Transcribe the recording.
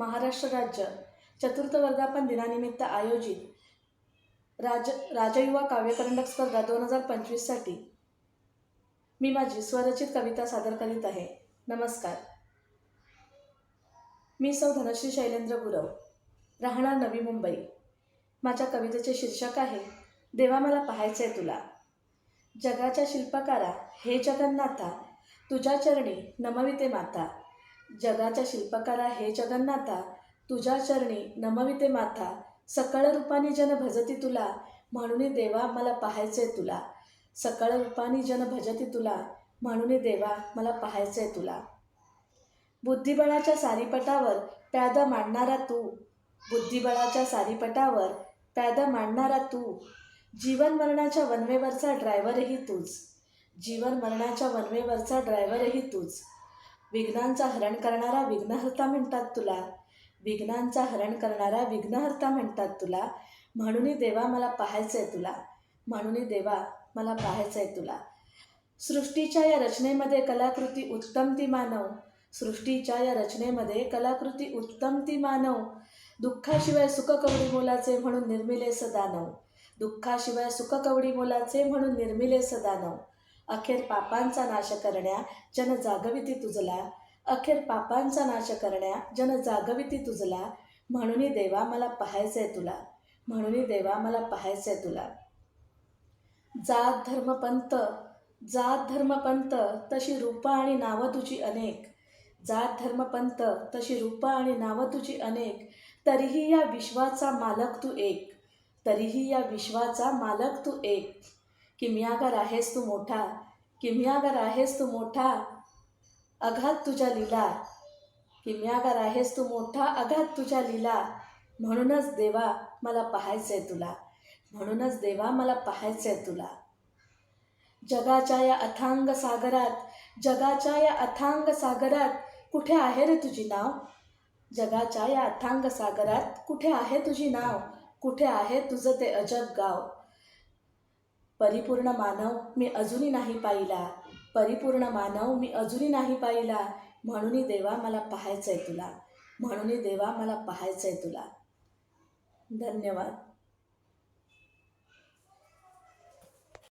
महाराष्ट्र राज्य. चतुर्थ वर्धापन दिनानिमित्त आयोजित राज राजयुवा काव्यकरंडक स्पर्धा दोन हजार पंचवीससाठी मी माझी स्वरचित कविता सादर करीत आहे. नमस्कार. मी सौ धनश्री शैलेंद्र गुरव राहणार नवी मुंबई. माझ्या कवितेचे शीर्षक आहे देवा मला पाहायचे तुला. जगाच्या शिल्पकारा हे जगन्नाथा तुझ्या चरणी नमविते माता. जगाच्या शिल्पकारा हे जगन्नाथा तुझ्या चरणी नमविते माथा सकळ रूपानी जन भजती तुला म्हणून देवा मला पाहायचे तुला. सकळ रूपानी जन भजती तुला म्हणून देवा मला पाहायचे तुला. बुद्धिबळाच्या सारीपटावर प्यादा मांडणारा तू. बुद्धिबळाच्या सारीपटावर प्यादा मांडणारा तू. जीवन मरणाच्या वनवेवरचा ड्रायव्हरही तूच. जीवन मरणाच्या वनवेवरचा ड्रायव्हरही तूच. विघ्नांचा हरण करणारा विघ्नहर्ता म्हणतात तुला. विघ्नांचा हरण करणारा विघ्नहर्ता म्हणतात तुला. म्हणून देवा मला पाहायचंय तुला. म्हणून देवा मला पाहायचंय तुला. सृष्टीच्या या रचनेमध्ये कलाकृती उत्तम ती मानव. सृष्टीच्या या रचनेमध्ये कलाकृती उत्तम ती मानव. दुःखाशिवाय सुख कवडी मोलाचे म्हणून निर्मिले सदानव दुःखाशिवाय सुख कवडी मोलाचे म्हणून निर्मिले सदानव अखेर पापांचा नाश करण्या जन जागविती तुझला. अखेर पापांचा नाश करण्या जन जागविती तुझला. म्हणून देवा मला पाहायचंय तुला. म्हणून देवा मला पाहायचंय तुला. जात धर्मपंत जात धर्मपंत तशी रूपा आणि नावं तुझी अनेक. जात धर्मपंत तशी रूपा आणि नावं तुझी अनेक. तरीही या विश्वाचा मालक तू एक. तरीही या विश्वाचा मालक तू एक. किमयागर आहेस तू मोठा किमियागर आहेस तू मोठा अघात तुझ्या लीला. किमयागर आहेस तू मोठा अघात तुझ्या लीला. म्हणूनच देवा मला पाहायचं आहे तुला. म्हणूनच देवा मला पाहायचं आहे तुला. जगाच्या या अथांग सागरात जगाच्या या अथांग सागरात कुठे आहे रे तुझी नाव? जगाच्या या अथांग सागरात कुठे आहे तुझी नाव? कुठे आहे तुझं ते अजब गाव? परिपूर्ण मानव मी अजूनही नाही पाहिला. परिपूर्ण मानव मी अजूनही नाही पाहिला. म्हणूनही देवा मला पाहायचं आहे तुला. म्हणूनही देवा मला पाहायचं आहे तुला. धन्यवाद.